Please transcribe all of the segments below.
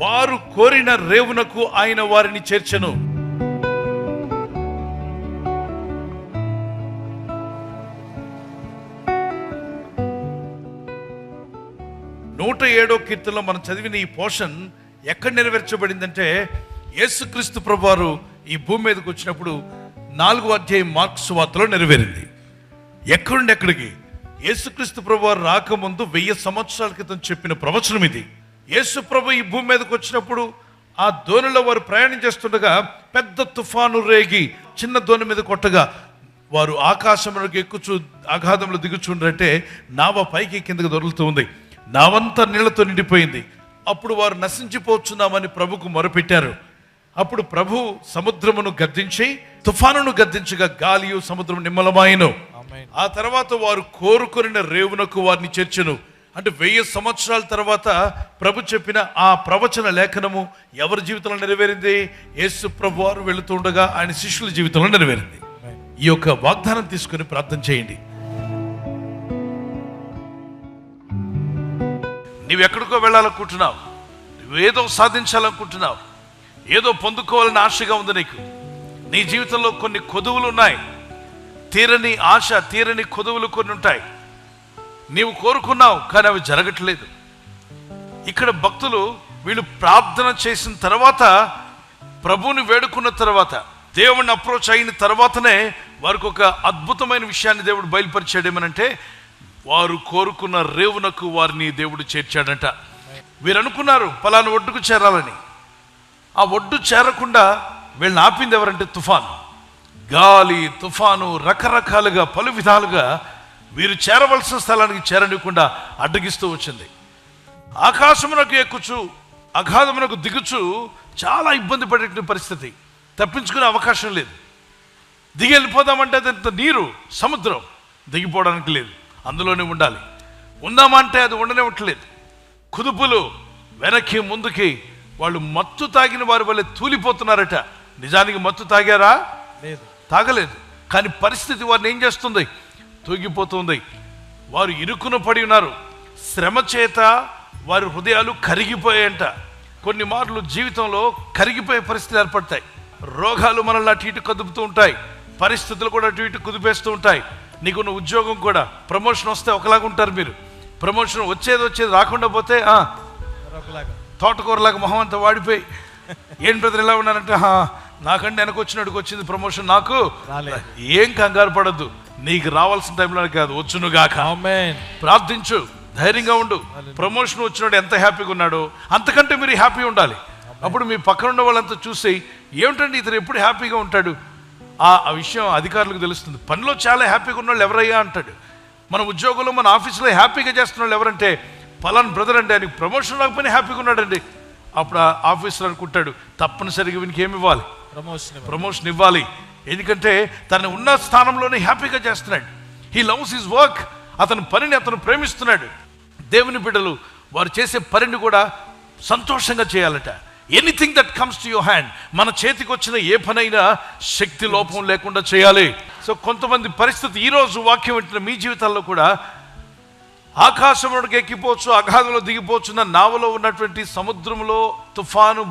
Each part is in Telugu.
వారు కోరిన రేవునకు ఆయన వారిని చేర్చను. నూట ఏడో కీర్తనలో మనం చదివిన ఈ పోర్షన్ ఎక్కడ నెరవేర్చబడిందంటే యేసుక్రీస్తు ప్రభువారు ఈ భూమి మీదకి వచ్చినప్పుడు నాలుగో అధ్యాయం మార్క్స్ వార్తలో నెరవేరింది. ఎక్కడుండి ఎక్కడికి? యేసుక్రీస్తు ప్రభువారు రాకముందు వెయ్యి సంవత్సరాల క్రితం చెప్పిన ప్రవచనం ఇది. యేసు ప్రభు ఈ భూమి మీదకి వచ్చినప్పుడు ఆ దోణిలో వారు ప్రయాణం చేస్తుండగా పెద్ద తుఫాను రేగి చిన్న దోణి మీద కొట్టగా వారు ఆకాశంలోకి ఎక్కుచు అగాధంలో దిగుచుండ్రంటే నావ పైకి కిందకి దొరుకుతూ ఉంది. నావంతా నీళ్ళతో నిండిపోయింది. అప్పుడు వారు నశించిపోతున్నామని ప్రభుకు మొరపెట్టారు. అప్పుడు ప్రభు సముద్రమును గద్దించి తుఫానును గద్దించగా గాలియు సముద్రం నిమ్మలమాయను. ఆ తర్వాత వారు కోరుకొనిన రేవునకు వారిని చేర్చెను. అంటే వెయ్యి సంవత్సరాల తర్వాత ప్రభు చెప్పిన ఆ ప్రవచన లేఖనము ఎవరి జీవితంలో నెరవేరింది? యేసు ప్రభు వారు వెళుతుండగా ఆయన శిష్యుల జీవితంలో నెరవేరింది. ఈ యొక్క వాగ్దానం తీసుకుని ప్రార్థన చేయండి. నీవు ఎక్కడికో వెళ్ళాలనుకుంటున్నావు. నువ్వేదో సాధించాలనుకుంటున్నావు. ఏదో పొందుకోవాలని ఆశగా ఉంది నీకు. నీ జీవితంలో కొన్ని కొదువులు ఉన్నాయి. తీరని ఆశ తీరని కొదువులు కొన్ని ఉంటాయి. నీవు కోరుకున్నావు కానీ అవి జరగట్లేదు. ఇక్కడ భక్తులు వీళ్ళు ప్రార్థన చేసిన తర్వాత ప్రభువుని వేడుకున్న తర్వాత దేవుణ్ణి అప్రోచ్ అయిన తర్వాతనే వారికి ఒక అద్భుతమైన విషయాన్ని దేవుడు బయలుపరిచాడు ఏమనంటే వారు కోరుకున్న రేవునకు వారిని దేవుడు చేర్చాడంట. వీరు అనుకున్నారు పలానా ఒడ్డుకు చేరాలని. ఆ ఒడ్డు చేరకుండా వీళ్ళని ఆపింది ఎవరంటే తుఫాను. గాలి తుఫాను రకరకాలుగా పలు విధాలుగా వీరు చేరవలసిన స్థలానికి చేరనివ్వకుండా అడ్డగిస్తూ వచ్చింది. ఆకాశమునకు ఎక్కుచు అగాధమునకు దిగుచు చాలా ఇబ్బంది పడే పరిస్థితి. తప్పించుకునే అవకాశం లేదు. దిగి వెళ్ళిపోదామంటే అది అంత నీరు సముద్రం దిగిపోవడానికి లేదు. అందులోనే ఉండాలి. ఉందామంటే అది ఉండనివ్వట్లేదు. కుదుపులు వెనక్కి ముందుకి వాళ్ళు మత్తు తాగిన వారి వల్ల తూలిపోతున్నారట. నిజానికి మత్తు తాగారా? లేదు. తాగలేదు. కానీ పరిస్థితి వారిని ఏం చేస్తుంది? తూగిపోతుంది వారు ఇరుకున పడి ఉన్నారు. శ్రమ చేత వారి హృదయాలు కరిగిపోయాయంట. కొన్ని మార్లు జీవితంలో కరిగిపోయే పరిస్థితులు ఏర్పడతాయి. రోగాలు మనల్ని అటు ఇటు కదుపుతూ ఉంటాయి. పరిస్థితులు కూడా అటు ఇటు కుదిపేస్తూ ఉంటాయి. నీకున్న ఉద్యోగం కూడా ప్రమోషన్ వస్తే ఒకలాగా ఉంటారు మీరు. ప్రమోషన్ వచ్చేది వచ్చేది రాకుండా పోతే "ఆ, మరొకలాగా. తోటకూరలాగా మొహం అంతా వాడిపోయి. ఏం బ్రదర్ ఎలా ఉన్నానంటే "హా, నాకంటే వెనక వచ్చినట్టుకు వచ్చింది ప్రమోషన్ నాకు. ఏం కంగారు పడద్దు. నీకు రావాల్సిన టైంలో కాదు వచ్చును గాక. ప్రార్థించు ధైర్యంగా ఉండు. ప్రమోషన్ వచ్చినాడు ఎంత హ్యాపీగా ఉన్నాడో అంతకంటే మీరు హ్యాపీ ఉండాలి. అప్పుడు మీ పక్కన ఉన్న వాళ్ళంతా చూసి ఏమిటండి ఇతను ఎప్పుడు హ్యాపీగా ఉంటాడు? ఆ ఆ విషయం అధికారులకు తెలుస్తుంది. పనిలో చాలా హ్యాపీగా ఉన్న వాళ్ళు ఎవరయ్యా అంటాడు. మన ఉద్యోగంలో మన ఆఫీసులో హ్యాపీగా చేస్తున్న వాళ్ళు ఎవరంటే పలాన్ బ్రదర్ అండి ఆయనకి ప్రమోషన్ రాకపోయినా హ్యాపీగా ఉన్నాడండి. అప్పుడు ఆ ఆఫీసర్ అనుకుంటాడు తప్పనిసరిగా వీనికి ఏమి ఇవ్వాలి? ప్రమోషన్ ప్రమోషన్ ఇవ్వాలి. ఎందుకంటే తను ఉన్న స్థానంలోనే హ్యాపీగా చేస్తున్నాడు. హీ లవ్స్ హిజ్ వర్క్ అతని పనిని అతను ప్రేమిస్తున్నాడు. దేవుని బిడ్డలు వారు చేసే పనిని కూడా సంతోషంగా చేయాలట. Anything that comes to your hand మన చేతికి వచ్చిన ఏ పనైనా శక్తి లోపం లేకుండా చేయాలి. సో కొంతమంది పరిస్థితి ఈరోజు వాక్యం వింటున్న మీ జీవితాల్లో కూడా ఆకాశంలోకి ఎక్కిపోవచ్చు అగాధంలో దిగిపోవచ్చున్న నావలో ఉన్నటువంటి సముద్రంలో తుఫాను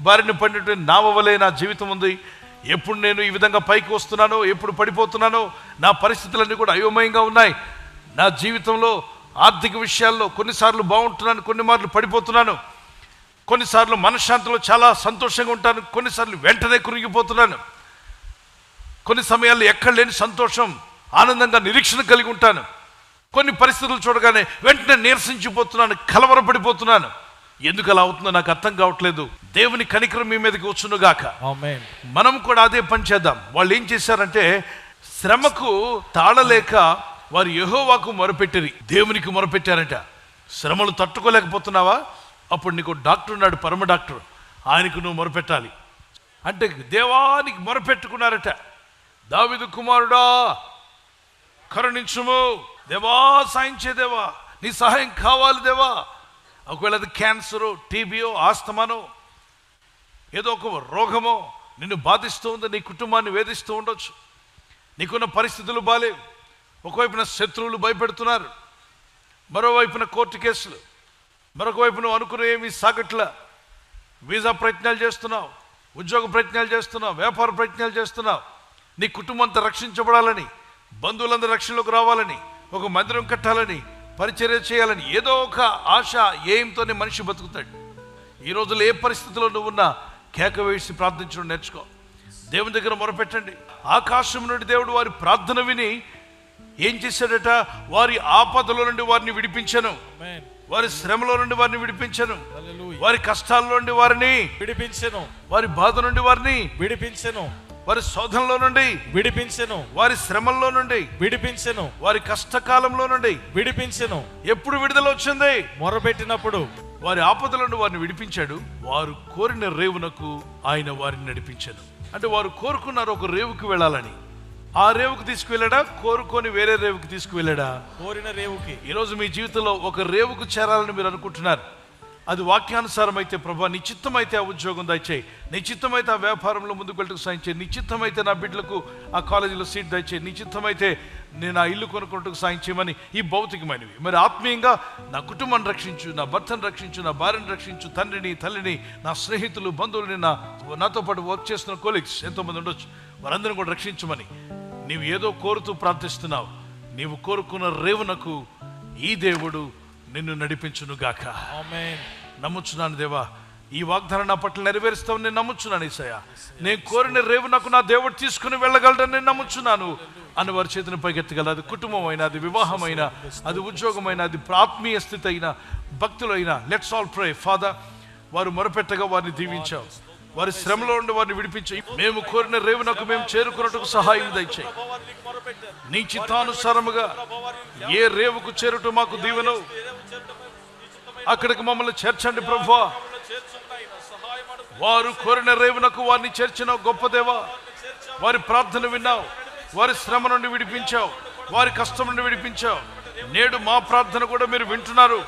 బారిన పడినటువంటి నావ వలె నా జీవితం ఉంది. ఎప్పుడు నేను ఈ విధంగా పైకి వస్తున్నానో ఎప్పుడు పడిపోతున్నానో నా పరిస్థితులన్నీ కూడా అయోమయంగా ఉన్నాయి. నా జీవితంలో ఆర్థిక విషయాల్లో కొన్నిసార్లు బాగుంటున్నాను కొన్ని మార్లు పడిపోతున్నాను. కొన్నిసార్లు మనశ్శాంతిలో చాలా సంతోషంగా ఉంటాను కొన్నిసార్లు వెంటనే కురిగిపోతున్నాను. కొన్ని సమయాల్లో ఎక్కడ లేని సంతోషం ఆనందంగా నిరీక్షణ కలిగి ఉంటాను. కొన్ని పరిస్థితులు చూడగానే వెంటనే నీరసించిపోతున్నాను కలవరపడిపోతున్నాను. ఎందుకు అలా అవుతుందో నాకు అర్థం కావట్లేదు. దేవుని కనికరం మీ మీదకి వచ్చునుగాక. మనం కూడా అదే పని చేద్దాం. వాళ్ళు ఏం చేశారంటే శ్రమకు తాళలేక వారు యెహోవాకు మొరపెట్టిరి. దేవునికి మొరపెట్టారంట. శ్రమలు తట్టుకోలేకపోతున్నావా? అప్పుడు నీకు డాక్టర్ ఉన్నాడు పరమ డాక్టర్. ఆయనకు నువ్వు మొరపెట్టాలి. అంటే దేవానికి మొరపెట్టుకున్నారట. దావిదు కుమారుడా కరుణించుము. దేవా సాయించే దేవా. నీ సహాయం కావాలి దేవా. ఒకవేళ అది క్యాన్సరు టీబీయో ఆస్తమానో ఏదో ఒక రోగమో నిన్ను బాధిస్తూ ఉంది నీ కుటుంబాన్ని వేధిస్తూ ఉండొచ్చు. నీకున్న పరిస్థితులు బాలేవు. ఒకవైపున శత్రువులు భయపెడుతున్నారు. మరోవైపున కోర్టు కేసులు. మరొక వైపు నువ్వు అనుకున్న ఏమీ సాగట్ల. వీసా ప్రయత్నాలు చేస్తున్నావు. ఉద్యోగ ప్రయత్నాలు చేస్తున్నావు. వ్యాపార ప్రయత్నాలు చేస్తున్నావు. నీ కుటుంబం అంతా రక్షించబడాలని బంధువులందరూ రక్షణలోకి రావాలని ఒక మందిరం కట్టాలని పరిచర్య చేయాలని ఏదో ఒక ఆశ ఏంతోనే మనిషి బతుకుతాడు. ఈ రోజుల్లో ఏ పరిస్థితిలో నువ్వు ఉన్నా కేక వేసి ప్రార్థించడం నేర్చుకో. దేవుని దగ్గర మొరపెట్టండి. ఆకాశం నుండి దేవుడు వారి ప్రార్థన విని ఏం చేశాడట? వారి ఆపదలో నుండి వారిని విడిపించను. వారి శ్రమలో నుండి వారిని విడిపించను. వారి కష్టాల్లో నుండి వారిని విడిపించెను. వారి బాధ నుండి వారిని విడిపించెను. వారి శోధనలో నుండి విడిపించెను. వారి శ్రమల్లో నుండి విడిపించెను. వారి కష్టకాలంలో నుండి విడిపించెను. ఎప్పుడు విడుదల వచ్చింది? మొరబెట్టినప్పుడు వారి ఆపదల నుండి వారిని విడిపించాడు. వారు కోరిన రేవునకు ఆయన వారిని నడిపించాడు. అంటే వారు కోరుకున్నారు ఒక రేవుకు వెళ్ళాలని. ఆ రేవుకు తీసుకువెళ్ళాడా? కోరుకొని వేరే రేవుకు తీసుకువెళ్ళాడా? కోరిన రేవుకి. ఈరోజు మీ జీవితంలో ఒక రేవుకు చేరాలని మీరు అనుకుంటున్నారు. అది వాక్యానుసారం అయితే ప్రభా నిశ్చిత్తమైతే ఆ ఉద్యోగం దయచేయి. నిశ్చిత్తమైతే ఆ వ్యాపారంలో ముందుకు వెళ్ళటకు సాయం చేయి. నిశ్చిత్తమైతే నా బిడ్డలకు ఆ కాలేజీలో సీట్ దయచేయి. నిశ్చిత్తమైతే నేను ఆ ఇల్లు కొనుక్కుంటూ సాయం చేయమని ఈ భౌతికమైనవి. మరి ఆత్మీయంగా నా కుటుంబాన్ని రక్షించు నా భర్తను రక్షించు నా భార్యను రక్షించు తండ్రిని తల్లిని నా స్నేహితులు బంధువులని నా నాతో పాటు వర్క్ చేస్తున్న కోలీగ్స్ ఎంతోమంది ఉండొచ్చు. వారందరిని కూడా రక్షించమని నీవు ఏదో కోరుతూ ప్రార్థిస్తున్నావు. నీవు కోరుకున్న రేవునకు ఈ దేవుడు నిన్ను నడిపించును గాక. నమ్ముచున్నాను దేవా. ఈ వాగ్దానం నా పట్ల నెరవేరుస్తావు నేను నమ్ముచున్నాను ఈసయ్య. నేను కోరిన రేవు నాకు నా దేవుడు తీసుకుని వెళ్ళగలడని నేను నమ్ముచున్నాను. అని వారి చేతిని పైకెత్తగల అది కుటుంబం అయినా అది వివాహమైనా అది ఉద్యోగమైన అది ఆత్మీయ స్థితి అయినా భక్తులు అయినా లెట్స్ ఆల్ ప్రే ఫాదర్ వారు మొరపెట్టగా వారిని దీవించావు. వారి శ్రమలో ఉండి వారిని విడిపించి మేము కోరిన రేవునకు మేము చేరుకున్నట్టుకు సహాయం దయచేయి. నీ చిత్తానుసారముగా ఏ రేవుకు చేరుట మాకు దీవెను అక్కడికి మమ్మల్ని చేర్చండి ప్రభా వారు కోరిన రేవునకు వారిని చేర్చిన గొప్ప దేవా. వారి ప్రార్థన విన్నావు వారి శ్రమ నుండి విడిపించావు వారి కష్టం నుండి విడిపించావు. నేడు మా ప్రార్థన కూడా మీరు వింటున్నారు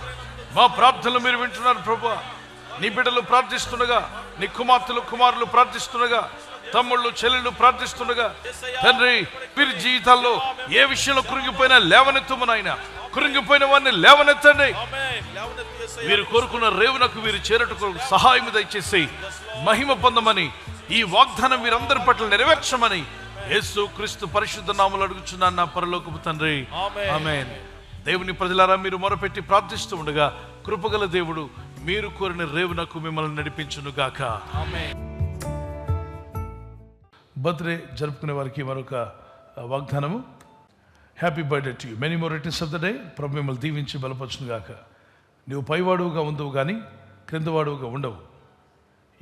మా ప్రార్థనలు మీరు వింటున్నారు ప్రభా నీ బిడ్డలు ప్రార్థిస్తుండగా నీ కుమార్తెలు కుమారులు ప్రార్థిస్తుండగా తమ్ముళ్ళు చెల్లెళ్ళు ప్రార్థిస్తుండగా తండ్రి వీరి జీవితాల్లో ఏ విషయంలో కురిగిపోయినా లేవనెత్తము నాయన. కృంగిపోయిన వారిని లేవనెత్తండి. వీరు కోరుకున్న రేవునకు వీరు చేరటకు సహాయం దయచేసి మహిమ పొందమని ఈ వాగ్దానం వీరందరి పట్ల నెరవేర్చమని యేసు క్రీస్తు పరిశుద్ధ నామలు అడుగుచున్నాను నా పరలోకపు తండ్రి. ఆమేన్. ఆమేన్ దేవుని ప్రజలారా మీరు మొరపెట్టి ప్రార్థిస్తూ ఉండగా కృపగల దేవుడు మీరు కోరిన రేవునకు మిమ్మల్ని నడిపించును గాక బర్త్డే జరుపుకునే వారికి మరొక వాగ్దానము. Happy birthday to you many more returns of the day ప్రభు మిమ్మల్ని దీవించి బలపరచును గాక. నువ్వు పైవాడువుగా ఉండవు కానీ క్రిందవాడువుగా ఉండవు.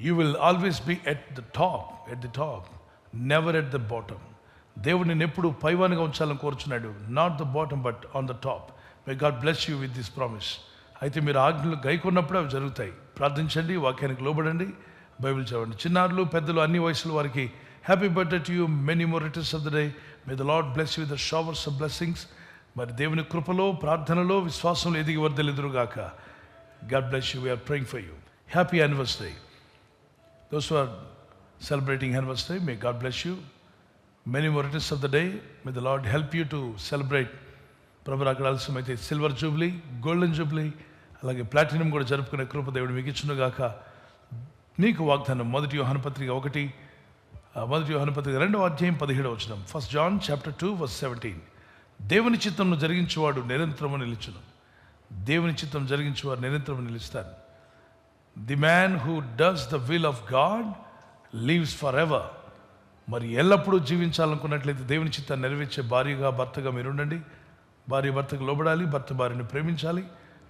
You will always be at the top at the top never at the bottom దేవుడు నేను ఎప్పుడు పైవానిగా ఉంచాలని కోరుచున్నాడు. Not the bottom but on the top may God bless you with this promise అయితే మీరు ఆజ్ఞలు గైకున్నప్పుడు అవి జరుగుతాయి. ప్రార్థించండి వాక్యానికి లోబడండి బైబిల్ చదవండి. చిన్నారులు పెద్దలు అన్ని వయసుల వారికి happy birthday to you many more returns of the day may the Lord bless with the showers of blessings మరి దేవుని కృపలో ప్రార్థనలో విశ్వాసంలో ఎదిగి వర్దలిదురుగాక God bless you we are praying for you happy anniversary those are celebrating anniversary may God bless you many Many of the day may the Lord help you to celebrate ప్రభు అక్కడ ఆలస్యమైతే సిల్వర్ జూబ్లీ గోల్డెన్ జూబ్లీ అలాగే ప్లాటినం కూడా జరుపుకునే కృప దేవుడు మీకు ఇచ్చునుగాక. మీకు వాగ్దానం మొదటి యోహాను పత్రిక ఒకటి మొదటి యోహాను రెండవ అధ్యాయం పదిహేడవ వచ్చిన first John chapter two verse seventeen దేవుని చిత్తంను జరిగించేవాడు నిరంతరము నిలుచును. దేవుని చిత్తం జరిగించేవారు నిరంతరము నిలుస్తారు. The man who does the will of God lives forever మరి ఎల్లప్పుడూ జీవించాలనుకున్నట్లయితే దేవుని చిత్తాన్ని నెరవేర్చే భార్యగా భర్తగా మీరు ఉండండి భార్య భర్తకు లోబడాలి భర్త భార్యను ప్రేమించాలి.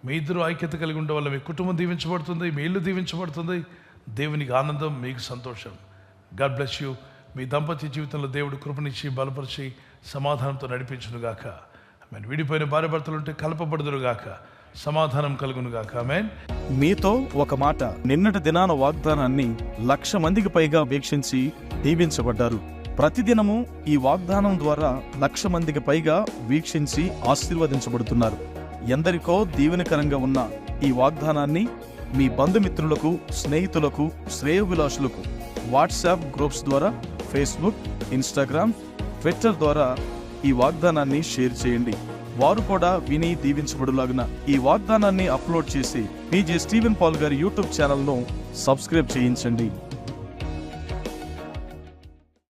మీ ఇద్దరు ఐక్యత కలిగి ఉండడం వల్ల మీ కుటుంబం దీవించబడుతుంది మీ ఇల్లు దీవించబడుతుంది. దేవునికి ఆనందం మీకు సంతోషం. గాడ్ బ్లెస్ యూ మీ దంపతి జీవితంలో దేవుడు కృపనిచ్చి బలపరిచి సమాధానంతో నడిపించునుగాక. ఆమె విడిపోయిన భార్య భర్తలు ఉంటే కలపబడుదురుగాక. సమాధానం కలుగునుగాక. ఆమెన్ మీతో ఒక మాట. నిన్నటి దినాన వాగ్దానాన్ని లక్ష మందికి పైగా వీక్షించి దీవించబడ్డారు. ప్రతిదినము ఈ వాగ్దానం ద్వారా లక్ష మందికి పైగా వీక్షించి ఆశీర్వదించబడుతున్నారు. ఎందరికో దీవెనకరంగా ఉన్న ఈ వాగ్దానాన్ని మీ బంధుమిత్రులకు స్నేహితులకు శ్రేయోభిలాషులకు వాట్సాప్ గ్రూప్స్ ద్వారా ఫేస్బుక్ ఇన్స్టాగ్రామ్ ట్విట్టర్ ద్వారా ఈ వాగ్దానాన్ని షేర్ చేయండి. వారు కూడా విని దీవించబడులాగిన ఈ వాగ్దానాన్ని అప్లోడ్ చేసి పీజే స్టీవెన్ పాల్ గారి యూట్యూబ్ ఛానల్ను సబ్స్క్రైబ్ చేయించండి.